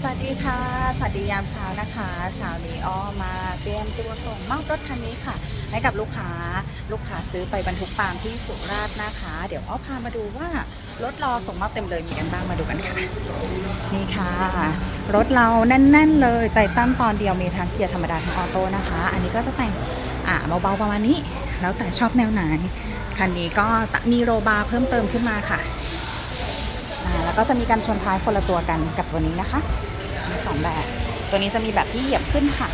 สวัสดีค่ะ สวัสดียามเช้านะคะเช้านี้อ้อมาเตรียมตัวส่งมอบรถคันนี้ค่ะ ให้กับลูกค้า ลูกค้าซื้อไปบรรทุกปาล์มที่สุราษฎร์นะคะ เดี๋ยวอ้อพามาดูว่ารถรอส่งมอบเต็มเลยมีกันบ้างมาดูกันค่ะ นี่ค่ะ รถเราแน่น ๆ เลยไต่ตั้นตอนเดียวมีทั้งเกียร์ธรรมดาทั้งออโต้นะคะ อันนี้ก็จะแต่งอ่าเบาๆประมาณนี้ แล้วแต่ชอบแนวไหน คันนี้ก็จะมีโรบาร์เพิ่มเติมขึ้นมาค่ะ ก็จะมีการชนท้ายคนละตัวกันกับตัวนี้นะคะมีสองแบบ ตัวนี้จะมีแบบที่เหยียบขึ้นค่ะ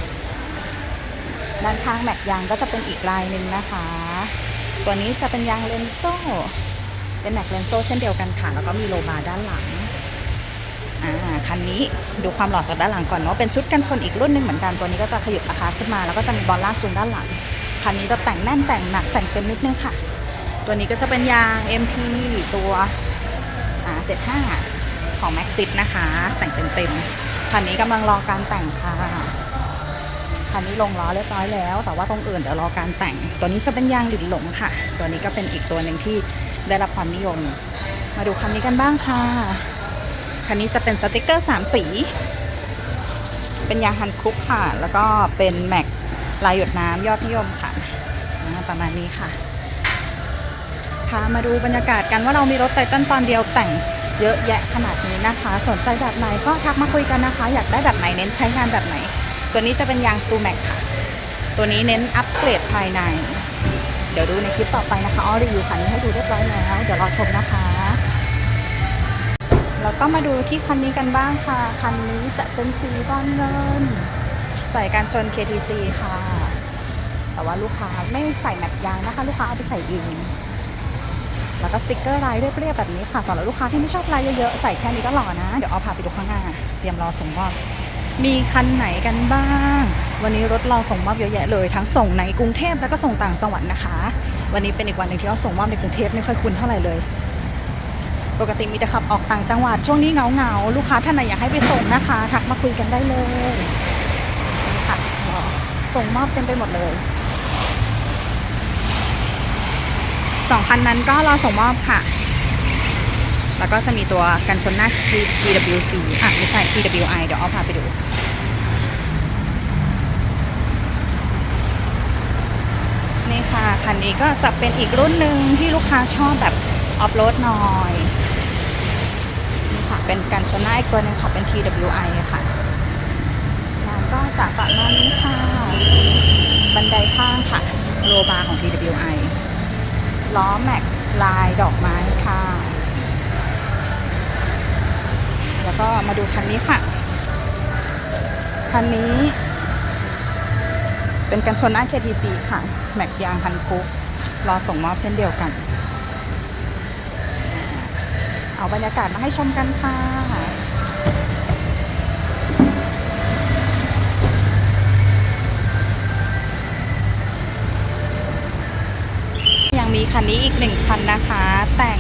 ด้านข้างแม็กยางก็จะเป็นอีกลายหนึ่งนะคะ ตัวนี้จะเป็นยางเลนโซ่เป็นแม็กเลนโซ่เช่นเดียวกันค่ะ แล้วก็มีโลบาร์ด้านหลังอ่าคันนี้ดูความหล่อจากด้านหลังก่อนเนาะเป็นชุดกันชนอีกรุ่นหนึ่งเหมือนกันตัวนี้ก็จะขยับราคาขึ้นมา แล้วก็จะมีบอลลากจูงด้านหลังคันนี้จะแต่งแน่นแต่งหนักแต่งเต็มนิดนึงค่ะ ตัวนี้ก็จะเป็นยาง MT ตัว อ่า75 ของ Maxis นะคะ แต่งเต็มๆคันนี้กำลังรอการแต่งค่ะคันนี้ลงล้อเรียบร้อยแล้ว แต่ว่าตรงอื่นเดี๋ยวรอการแต่ง ตัวนี้จะเป็นยางหลินหลงค่ะ ตัวนี้ก็เป็นอีกตัวหนึ่งที่ได้รับความนิยม มาดูคันนี้กันบ้างค่ะ คันนี้จะเป็นสติกเกอร์ 3 สี เป็นยางฮันคุกค่ะ แล้วก็เป็นแม็กลายหยดน้ำยอดนิยมค่ะ ประมาณนี้ค่ะ มาดูบรรยากาศกันว่าเรามีรถไตเติ้ลตอนเดียวแต่งเยอะแยะขนาดนี้นะคะ สนใจแบบไหนก็ทักมาคุยกันนะคะ อยากได้แบบไหนเน้นใช้งานแบบไหน ตัวนี้จะเป็นยางซูแม็กค่ะ ตัวนี้เน้นอัปเกรดภายใน เดี๋ยวดูในคลิปต่อไปนะคะอ้อรีวิวคันนี้ให้ดูเรียบร้อยแล้ว เดี๋ยวรอชมนะคะ แล้วก็มาดูที่คันนี้กันบ้างค่ะ คันนี้จะเป็นสีบอลเงินใส่การชน KTC ค่ะ แต่ว่าลูกค้าไม่ใส่แม็กยางนะคะ ลูกค้าเอาไปใส่เอง แล้วก็สติกเกอร์ลายเรียบๆแบบนี้ค่ะสำหรับลูกค้าที่ไม่ชอบลายเยอะๆ ใส่แค่นี้ก็หล่อนะ เดี๋ยวเอาพาไปดูข้างหน้า เตรียมรอส่งมอบ มีคันไหนกันบ้าง วันนี้รถรอส่งมอบเยอะแยะเลย ทั้งส่งในกรุงเทพแล้วก็ส่งต่างจังหวัดนะคะ วันนี้เป็นอีกวันหนึ่งที่เราส่งมอบในกรุงเทพไม่ค่อยคุ้นเท่าไหร่เลย ปกติมีแต่ขับออกต่างจังหวัด ช่วงนี้เงาๆ ลูกค้าท่านไหนอยากให้ไปส่งนะคะ ทักมาคุยกันได้เลยค่ะรอส่งมอบเต็มไปหมดเลย สองคันนั้นก็รอส่งมอบค่ะ แล้วก็จะมีตัวกันชนหน้า TWC อะ ไม่ใช่ TWI เดี๋ยวเอาพาไปดู นี่ค่ะ คันนี้ก็จะเป็นอีกรุ่นหนึ่งที่ลูกค้าชอบแบบออฟโรดหน่อย นี่ค่ะ เป็นกันชนหน้าอีกตัวหนึงค่ะ เป็น TWI ค่ะงานก็จะประมาณนี้ค่ะ บันไดข้างค่ะ โลบาร์ของ TWI ล้อแม็กลายดอกไม้ค่ะ แล้วก็มาดูคันนี้ค่ะ คันนี้ เป็นกันชนหน้า KTC ค่ะ แม็กยางพันคุกรอส่งมอบเช่นเดียวกัน เอาบรรยากาศมาให้ชมกันค่ะ มีคันนี้อีกหนึ่งคันนะคะ แต่ง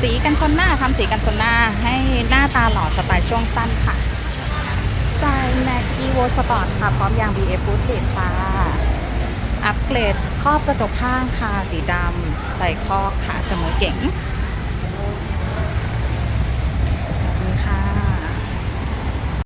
สีกันชนหน้าทำสีกันชนหน้าให้หน้าตาหล่อสไตล์ช่วงสั้นค่ะใส่แม็กอีโวสปอร์ตค่ะ พร้อมยาง BF b o o t ค่ะ อัปเกรดครอบกระจกข้างค่ะ สีดำใส่คอกค่ะเสมอเก๋ง